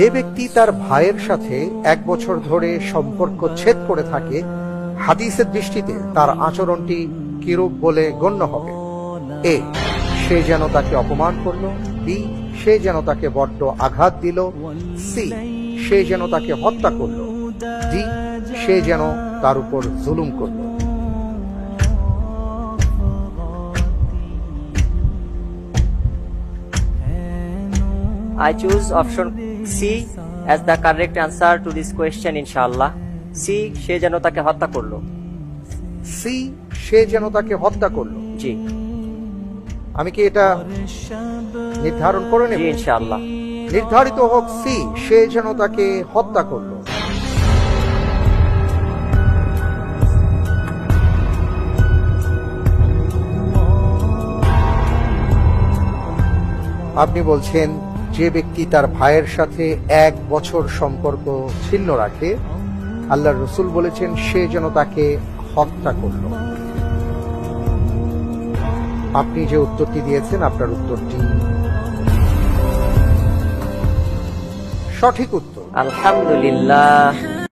যে ব্যক্তি তার ভাইয়ের সাথে এক বছর ধরে সম্পর্ক ছেদ করে থাকে, হাদিসের দৃষ্টিতে তার আচরণটি কিরূপ বলে গণ্য হবে? এ, সে যেন তাকে অপমান করল, বি, সে যেন তাকে বড্ড আঘাত দিল, সি, সে যেন তাকে হত্যা করল, ডি, সে যেন তার উপর জুলুম করল। I choose option C as the correct answer to this question inshallah. সি সে যেন তাকে হত্যা করল। সি সে যেন তাকে হত্যা করল। জি। আমি কি এটা নির্ধারণ করে নেব? ইনশাআল্লাহ। নির্ধারিত হোক সি সে যেন তাকে হত্যা করল। আপনি বলছেন যে ব্যক্তি তার ভাইয়ের সাথে এক বছর সম্পর্ক ছিন্ন রাখে আল্লাহ রসুল বলেছেন, সে যেন তাকে হত্যা করল। আপনি যে উত্তরটি দিয়েছেন, আপনার উত্তরটি সঠিক উত্তর। আলহামদুলিল্লাহ।